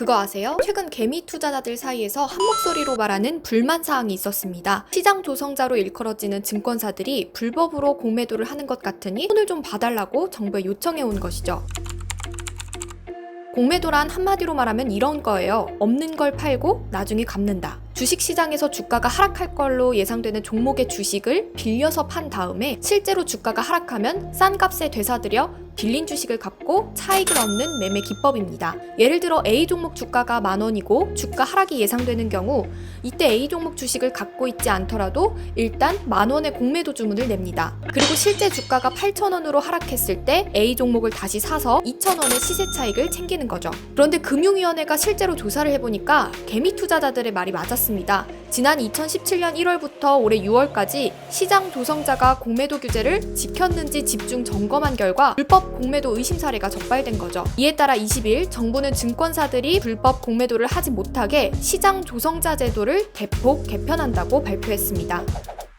그거 아세요? 최근 개미 투자자들 사이에서 한 목소리로 말하는 불만 사항이 있었습니다. 시장 조성자로 일컬어지는 증권사들이 불법으로 공매도를 하는 것 같으니 손을 좀 봐달라고 정부에 요청해 온 것이죠. 공매도란 한마디로 말하면 이런 거예요. 없는 걸 팔고 나중에 갚는다. 주식 시장에서 주가가 하락할 걸로 예상되는 종목의 주식을 빌려서 판 다음에 실제로 주가가 하락하면 싼 값에 되사들여 빌린 주식을 갚고 차익을 얻는 매매 기법입니다. 예를 들어 A 종목 주가가 만 원이고 주가 하락이 예상되는 경우 이때 A 종목 주식을 갖고 있지 않더라도 일단 만 원의 공매도 주문을 냅니다. 그리고 실제 주가가 8천 원으로 하락했을 때 A 종목을 다시 사서 2천 원의 시세 차익을 챙기는 거죠. 그런데 금융위원회가 실제로 조사를 해보니까 개미 투자자들의 말이 맞았습니다. 지난 2017년 1월부터 올해 6월까지 시장 조성자가 공매도 규제를 지켰는지 집중 점검한 결과 불법 공매도 의심 사례가 적발된 거죠. 이에 따라 20일 정부는 증권사들이 불법 공매도를 하지 못하게 시장 조성자 제도를 대폭 개편한다고 발표했습니다.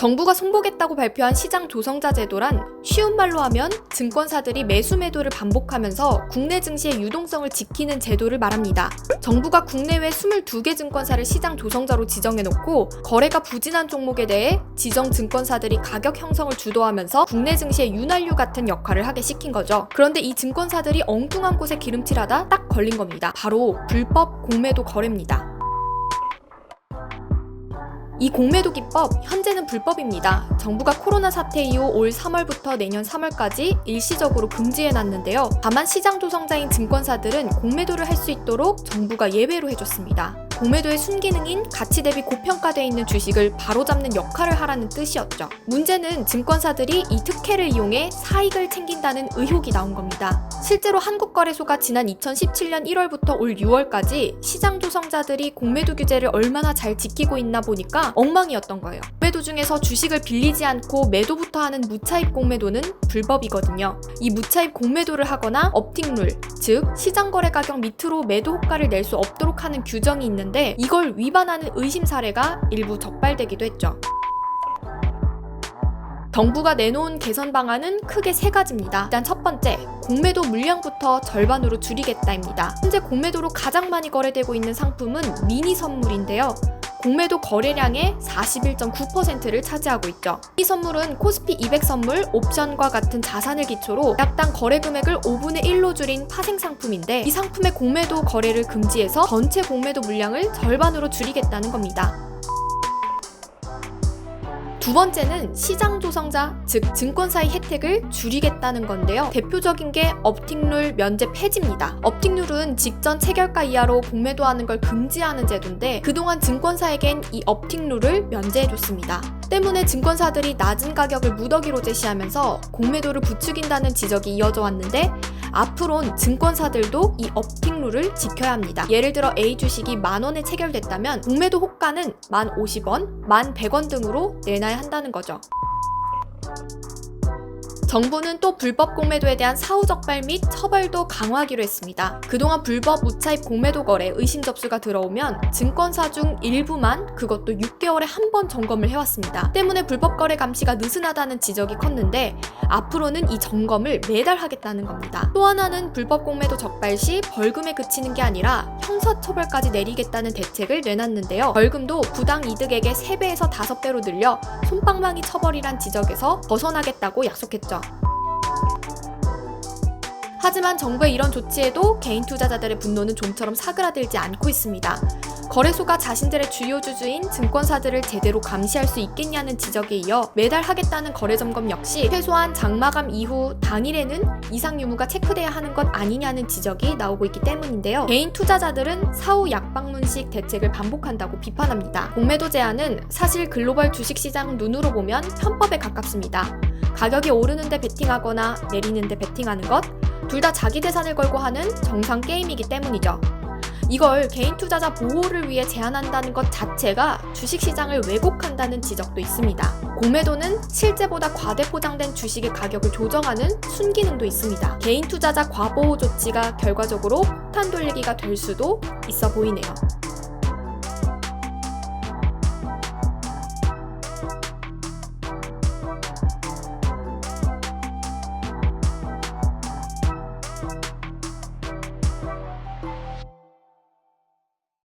정부가 송복했다고 발표한 시장 조성자 제도란 쉬운 말로 하면 증권사들이 매수 매도를 반복하면서 국내 증시의 유동성을 지키는 제도를 말합니다. 정부가 국내외 22개 증권사를 시장 조성자로 지정해놓고 거래가 부진한 종목에 대해 지정 증권사들이 가격 형성을 주도하면서 국내 증시의 윤활유 같은 역할을 하게 시킨 거죠. 그런데 이 증권사들이 엉뚱한 곳에 기름칠하다 딱 걸린 겁니다. 바로 불법 공매도 거래입니다. 이 공매도 기법 현재는 불법입니다. 정부가 코로나 사태 이후 올 3월부터 내년 3월까지 일시적으로 금지해 놨는데요. 다만 시장 조성자인 증권사들은 공매도를 할 수 있도록 정부가 예외로 해줬습니다. 공매도의 순기능인 가치 대비 고평가돼 있는 주식을 바로잡는 역할을 하라는 뜻이었죠. 문제는 증권사들이 이 특혜를 이용해 사익을 챙긴다는 의혹이 나온 겁니다. 실제로 한국거래소가 지난 2017년 1월부터 올 6월까지 시장 조성자들이 공매도 규제를 얼마나 잘 지키고 있나 보니까 엉망이었던 거예요. 공매도 중에서 주식을 빌리지 않고 매도부터 하는 무차입 공매도는 불법이거든요. 이 무차입 공매도를 하거나 업틱룰, 즉 시장 거래 가격 밑으로 매도 호가를 낼 수 없도록 하는 규정이 있는데 이걸 위반하는 의심 사례가 일부 적발되기도 했죠. 정부가 내놓은 개선 방안은 크게 세 가지입니다. 일단 첫 번째, 공매도 물량부터 절반으로 줄이겠다입니다. 현재 공매도로 가장 많이 거래되고 있는 상품은 미니 선물인데요. 공매도 거래량의 41.9%를 차지하고 있죠. 이 선물은 코스피 200 선물, 옵션과 같은 자산을 기초로 약당 거래 금액을 5분의 1로 줄인 파생 상품인데 이 상품의 공매도 거래를 금지해서 전체 공매도 물량을 절반으로 줄이겠다는 겁니다. 두 번째는 시장 조성자, 즉 증권사의 혜택을 줄이겠다는 건데요. 대표적인 게 업틱룰 면제 폐지입니다. 업틱룰은 직전 체결가 이하로 공매도하는 걸 금지하는 제도인데 그동안 증권사에겐 이 업틱룰을 면제해줬습니다. 때문에 증권사들이 낮은 가격을 무더기로 제시하면서 공매도를 부추긴다는 지적이 이어져 왔는데 앞으론 증권사들도 이 업틱룰을 지켜야 합니다. 예를 들어 A 주식이 만 원에 체결됐다면 공매도 호가는 만 50원, 만 100원 등으로 내놔야 한다는 거죠. 정부는 또 불법 공매도에 대한 사후 적발 및 처벌도 강화하기로 했습니다. 그동안 불법 무차입 공매도 거래 의심 접수가 들어오면 증권사 중 일부만 그것도 6개월에 한 번 점검을 해왔습니다. 때문에 불법 거래 감시가 느슨하다는 지적이 컸는데 앞으로는 이 점검을 매달 하겠다는 겁니다. 또 하나는 불법 공매도 적발 시 벌금에 그치는 게 아니라 형사처벌까지 내리겠다는 대책을 내놨는데요. 벌금도 부당 이득액의 3배에서 5배로 늘려 솜방망이 처벌이란 지적에서 벗어나겠다고 약속했죠. Ciao! 하지만 정부의 이런 조치에도 개인 투자자들의 분노는 좀처럼 사그라들지 않고 있습니다. 거래소가 자신들의 주요 주주인 증권사들을 제대로 감시할 수 있겠냐는 지적에 이어 매달 하겠다는 거래 점검 역시 최소한 장마감 이후 당일에는 이상 유무가 체크돼야 하는 것 아니냐는 지적이 나오고 있기 때문인데요. 개인 투자자들은 사후 약방문식 대책을 반복한다고 비판합니다. 공매도 제한은 사실 글로벌 주식시장 눈으로 보면 편법에 가깝습니다. 가격이 오르는데 베팅하거나 내리는데 베팅하는 것, 둘 다 자기 재산을 걸고 하는 정상 게임이기 때문이죠. 이걸 개인 투자자 보호를 위해 제한한다는 것 자체가 주식시장을 왜곡한다는 지적도 있습니다. 공매도는 실제보다 과대 포장된 주식의 가격을 조정하는 순기능도 있습니다. 개인 투자자 과보호 조치가 결과적으로 폭탄 돌리기가 될 수도 있어 보이네요.